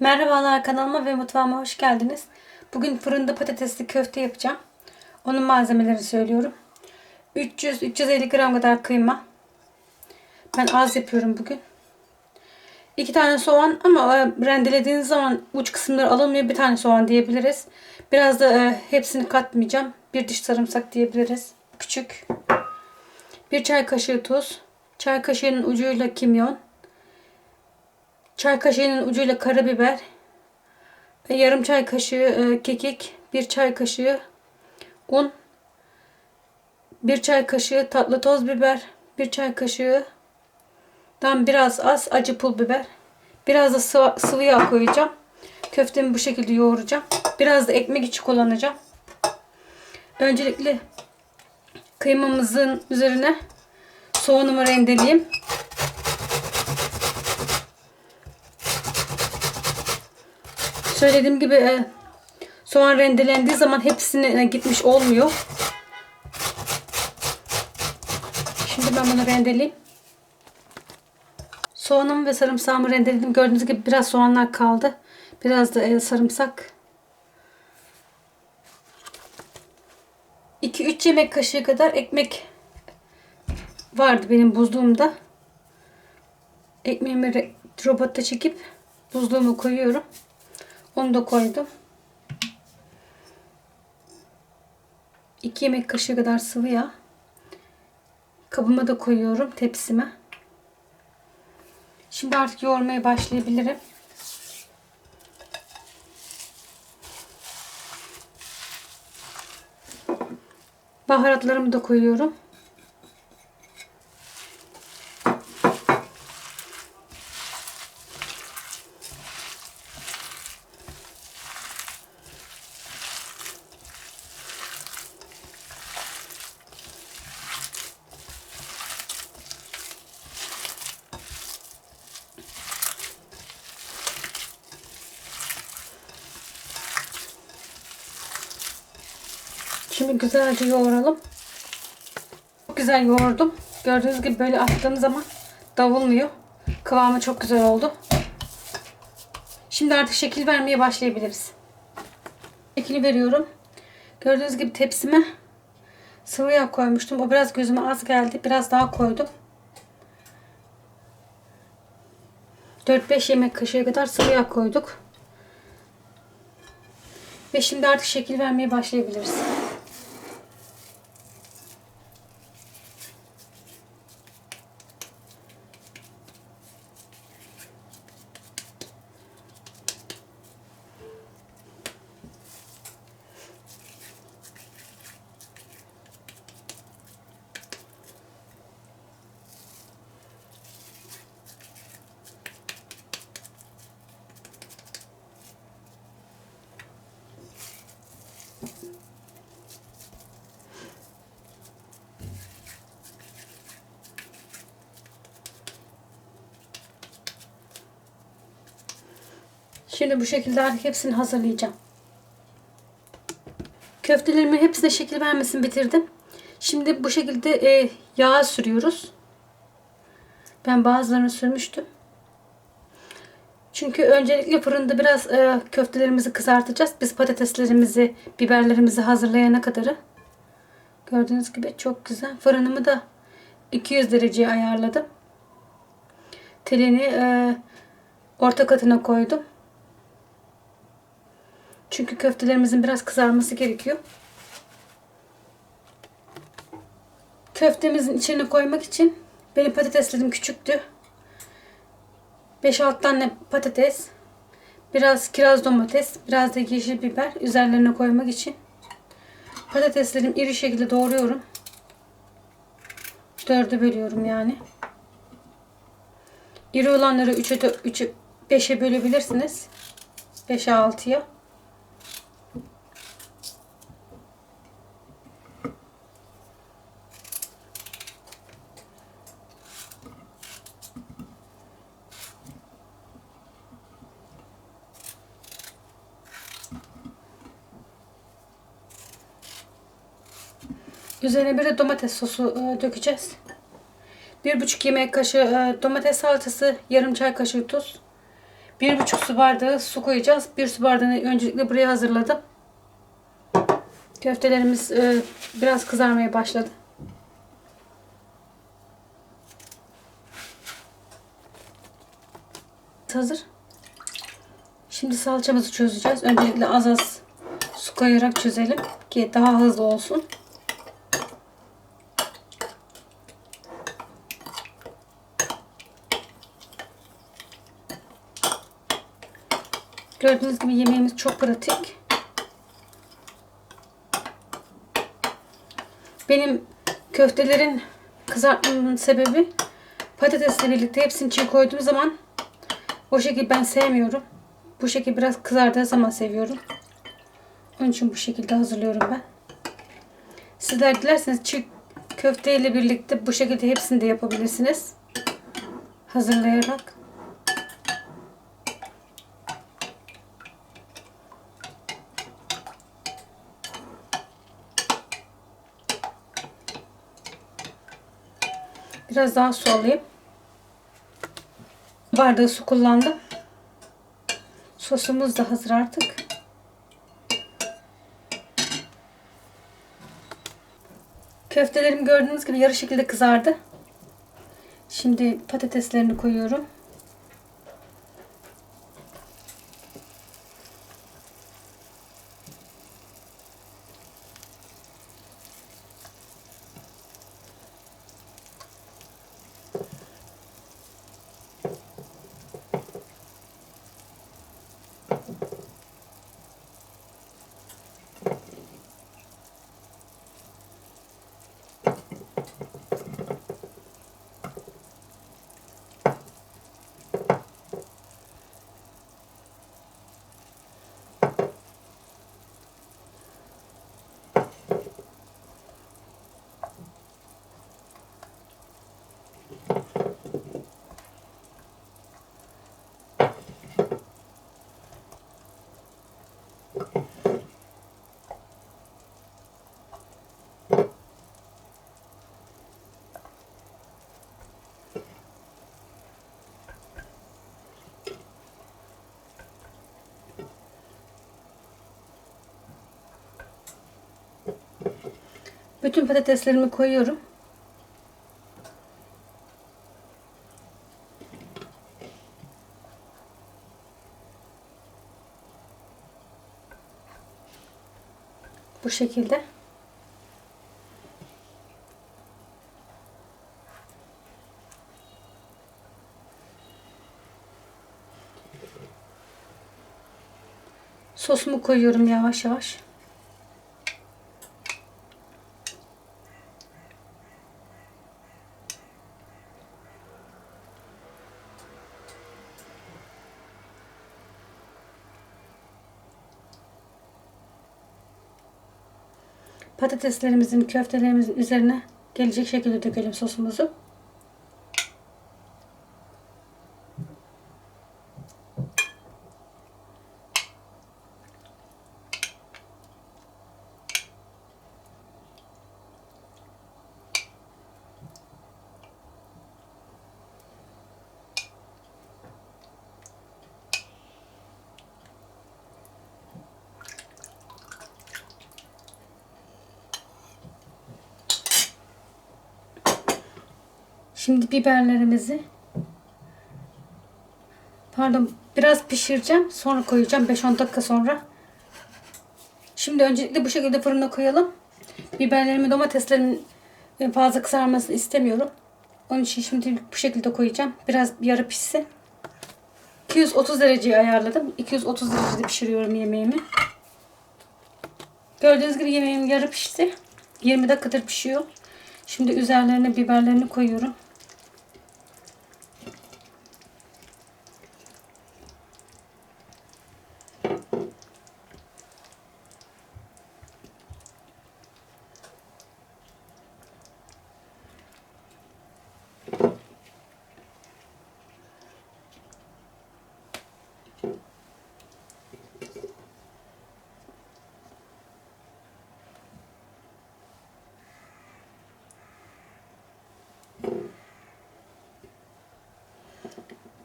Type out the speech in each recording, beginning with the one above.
Merhabalar kanalıma ve mutfağıma hoş geldiniz. Bugün fırında patatesli köfte yapacağım. Onun malzemeleri söylüyorum. 300-350 gram kadar kıyma. Ben az yapıyorum bugün. 2 tane soğan ama e, rendelediğiniz zaman uç kısımları alınmıyor. Bir tane soğan diyebiliriz. Biraz da e, hepsini katmayacağım. Bir diş sarımsak diyebiliriz. Küçük. Bir çay kaşığı tuz. Çay kaşığının ucuyla kimyon. Çay kaşığının ucuyla karabiber, yarım çay kaşığı e, kekik, bir çay kaşığı un, bir çay kaşığı tatlı toz biber, bir çay kaşığı dan biraz az acı pul biber, biraz da sıvı, sıvı yağ koyacağım. Köftemi bu şekilde yoğuracağım. Biraz da ekmek içi kullanacağım. Öncelikle kıymamızın üzerine soğanımı rendeleyeyim. Söylediğim gibi e, soğan rendelendiği zaman hepsine gitmiş olmuyor. Şimdi ben bunu rendeleyeyim. Soğanımı ve sarımsağımı rendeledim. Gördüğünüz gibi biraz soğanlar kaldı. Biraz da e, sarımsak. 2-3 yemek kaşığı kadar ekmek vardı benim buzluğumda. Ekmeğimi robotta çekip buzluğuma koyuyorum. Onu da koydum. 2 yemek kaşığı kadar sıvı yağ. Kabıma da koyuyorum tepsime. Şimdi artık yoğurmaya başlayabilirim. Baharatlarımı da koyuyorum. Şimdi güzelce yoğuralım. Çok güzel yoğurdum. Gördüğünüz gibi böyle attığım zaman davulmuyor. Kıvamı çok güzel oldu. Şimdi artık şekil vermeye başlayabiliriz. Şekil veriyorum. Gördüğünüz gibi tepsime sıvı yağ koymuştum. O biraz gözüme az geldi. Biraz daha koydum. 4-5 yemek kaşığı kadar sıvı yağ koyduk. Ve şimdi artık şekil vermeye başlayabiliriz. Şimdi bu şekilde hepsini hazırlayacağım. Köftelerimin hepsine şekil vermesini bitirdim. Şimdi bu şekilde e, yağ sürüyoruz. Ben bazılarını sürmüştüm. Çünkü öncelikle fırında biraz e, köftelerimizi kızartacağız. Biz patateslerimizi, biberlerimizi hazırlayana kadarı. Gördüğünüz gibi çok güzel. Fırınımı da 200 dereceye ayarladım. Telini e, orta katına koydum. Çünkü köftelerimizin biraz kızarması gerekiyor. Köftemizin içine koymak için benim patateslerim küçüktü. 5-6 tane patates, biraz kiraz domates, biraz da yeşil biber üzerlerine koymak için. Patateslerimi iri şekilde doğruyorum. Dörde bölüyorum yani. İri olanları 3'e 3'e 5'e bölebilirsiniz. 5'e 6'ya. Üzerine bir de domates sosu e, dökeceğiz. Bir buçuk yemek kaşığı e, domates salçası, yarım çay kaşığı tuz, Bir buçuk su bardağı su koyacağız. Bir su bardağını öncelikle buraya hazırladım. Köftelerimiz e, biraz kızarmaya başladı. Hazır. Şimdi salçamızı çözeceğiz. Öncelikle az az su koyarak çözelim ki daha hızlı olsun. Gördüğünüz gibi yemeğimiz çok pratik. Benim köftelerin kızartmamın sebebi patatesle birlikte hepsini çiğ koyduğum zaman o şekilde ben sevmiyorum. Bu şekilde biraz kızardığı zaman seviyorum. Onun için bu şekilde hazırlıyorum ben. Sizler dilerseniz çiğ köfte ile birlikte bu şekilde hepsini de yapabilirsiniz. Hazırlayarak. Biraz daha su alayım. Bardağı su kullandım. Sosumuz da hazır artık. Köftelerim gördüğünüz gibi yarı şekilde kızardı. Şimdi patateslerini koyuyorum. Bütün patateslerimi koyuyorum. Bu şekilde. Sosumu koyuyorum yavaş yavaş. Patateslerimizin, köftelerimizin üzerine gelecek şekilde dökelim sosumuzu. Şimdi biberlerimizi pardon biraz pişireceğim. Sonra koyacağım 5-10 dakika sonra. Şimdi öncelikle bu şekilde fırına koyalım. Biberlerimi domateslerimin fazla kızarmasını istemiyorum. Onun için şimdi bu şekilde koyacağım. Biraz yarı pişsin. 230 dereceye ayarladım. 230 derecede pişiriyorum yemeğimi. Gördüğünüz gibi yemeğim yarı pişti. 20 dakikadır pişiyor. Şimdi üzerlerine biberlerini koyuyorum.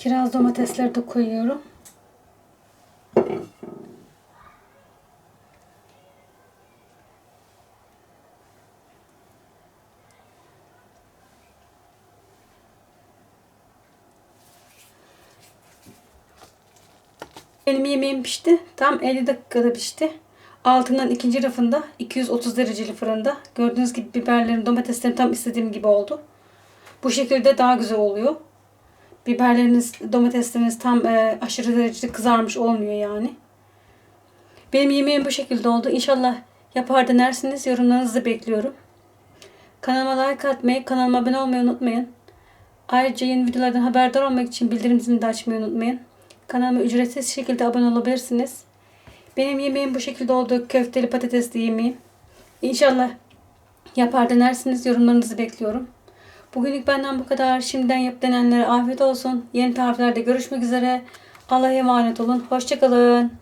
Kiraz domatesleri de koyuyorum. Benim yemeğim pişti. Tam 50 dakikada pişti. Altından ikinci rafında 230 dereceli fırında. Gördüğünüz gibi biberlerim, domateslerim tam istediğim gibi oldu. Bu şekilde daha güzel oluyor. Biberleriniz, domatesleriniz tam e, aşırı derecede kızarmış olmuyor yani. Benim yemeğim bu şekilde oldu. İnşallah yapar denersiniz. Yorumlarınızı bekliyorum. Kanalıma like atmayı, kanalıma abone olmayı unutmayın. Ayrıca yeni videolardan haberdar olmak için bildirim zilini de açmayı unutmayın. Kanalıma ücretsiz şekilde abone olabilirsiniz. Benim yemeğim bu şekilde oldu. Köfteli patatesli yemeğim. İnşallah yapar denersiniz. Yorumlarınızı bekliyorum. Bugünlük benden bu kadar. Şimdiden yap denenlere afiyet olsun. Yeni tariflerde görüşmek üzere. Allah'a emanet olun. Hoşçakalın.